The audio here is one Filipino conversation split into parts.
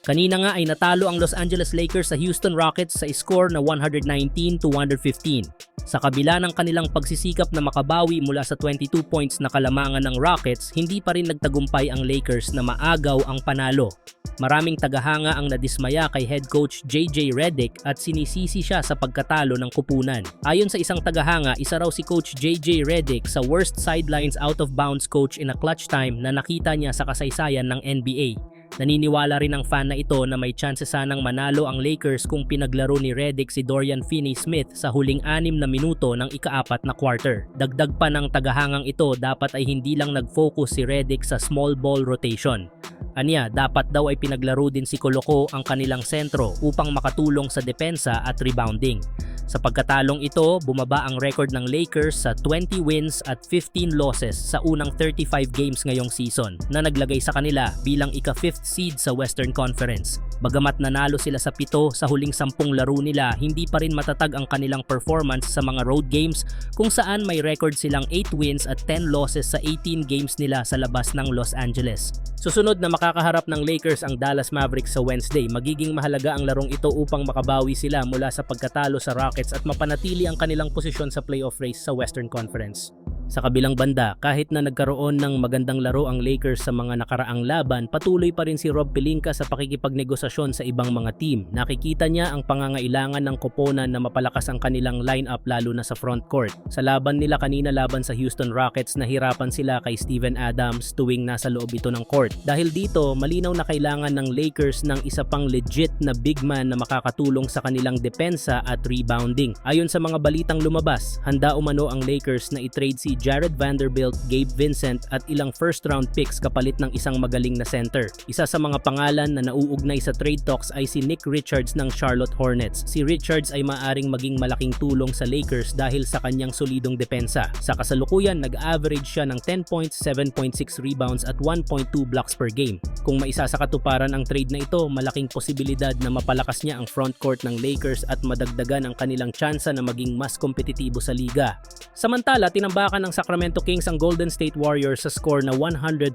Kanina nga ay natalo ang Los Angeles Lakers sa Houston Rockets sa score na 119 to 115. Sa kabila ng kanilang pagsisikap na makabawi mula sa 22 points na kalamangan ng Rockets, hindi pa rin nagtagumpay ang Lakers na maagaw ang panalo. Maraming tagahanga ang nadismaya kay head coach JJ Redick at sinisisi siya sa pagkatalo ng kupunan. Ayon sa isang tagahanga, isa raw si coach JJ Redick sa worst sidelines out of bounds coach in a clutch time na nakita niya sa kasaysayan ng NBA. Naniniwala rin ang fan na ito na may chance sanang manalo ang Lakers kung pinaglaro ni Redick si Dorian Finney-Smith sa huling anim na minuto ng ikaapat na quarter. Dagdag pa ng tagahangang ito, dapat ay hindi lang nag-focus si Redick sa small ball rotation. Anya, dapat daw ay pinaglaro din si Koloko ang kanilang sentro upang makatulong sa depensa at rebounding. Sa pagkatalong ito, bumaba ang record ng Lakers sa 20 wins at 15 losses sa unang 35 games ngayong season na naglagay sa kanila bilang ika-fifth seed sa Western Conference. Bagamat nanalo sila sa pito sa huling sampung laro nila, hindi pa rin matatag ang kanilang performance sa mga road games kung saan may record silang 8 wins at 10 losses sa 18 games nila sa labas ng Los Angeles. Susunod na makakaharap ng Lakers ang Dallas Mavericks sa Wednesday. Magiging mahalaga ang larong ito upang makabawi sila mula sa pagkatalo sa Rockets at mapanatili ang kanilang posisyon sa playoff race sa Western Conference. Sa kabilang banda, kahit na nagkaroon ng magandang laro ang Lakers sa mga nakaraang laban, patuloy pa rin si Rob Pelinka sa pakikipagnegosasyon sa ibang mga team. Nakikita niya ang pangangailangan ng koponan na mapalakas ang kanilang lineup lalo na sa front court. Sa laban nila kanina laban sa Houston Rockets, nahirapan sila kay Steven Adams tuwing nasa loob ito ng court. Dahil dito, malinaw na kailangan ng Lakers ng isa pang legit na big man na makakatulong sa kanilang depensa at rebounding. Ayon sa mga balitang lumabas, handa umano ang Lakers na i-trade si Jared Vanderbilt, Gabe Vincent at ilang first round picks kapalit ng isang magaling na center. Isa sa mga pangalan na nauugnay sa trade talks ay si Nick Richards ng Charlotte Hornets. Si Richards ay maaring maging malaking tulong sa Lakers dahil sa kanyang solidong depensa. Sa kasalukuyan, nag-average siya ng 10 points, 7.6 rebounds at 1.2 blocks per game. Kung maisa sa katuparan ang trade na ito, malaking posibilidad na mapalakas niya ang front court ng Lakers at madagdagan ang kanilang tsansa na maging mas kompetitibo sa liga. Samantala, tinambakan ng Sacramento Kings ang Golden State Warriors sa score na 129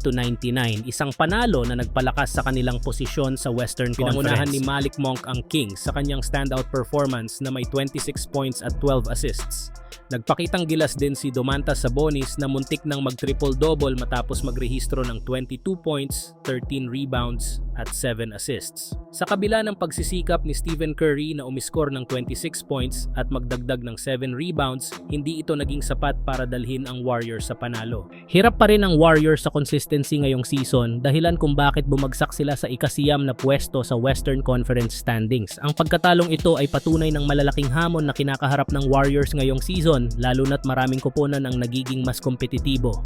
to 99, isang panalo na nagpalakas sa kanilang posisyon sa Western Pinangunahan ni Malik Monk ang Kings sa kanyang standout performance na may 26 points at 12 assists. Nagpakitang gilas din si Domantas Sabonis na muntik ng mag-triple-double matapos magrehistro ng 22 points, 13 rebounds at 7 assists. Sa kabila ng pagsisikap ni Stephen Curry na umiskor ng 26 points at magdagdag ng 7 rebounds, hindi ito naging sapat para dalhin ang Warriors sa panalo. Hirap pa rin ang Warriors sa consistency ngayong season dahilan kung bakit bumagsak sila sa ikasiyam na pwesto sa Western Conference standings. Ang pagkatalong ito ay patunay ng malalaking hamon na kinakaharap ng Warriors ngayong season lalo na't maraming koponan ang nagiging mas kompetitibo.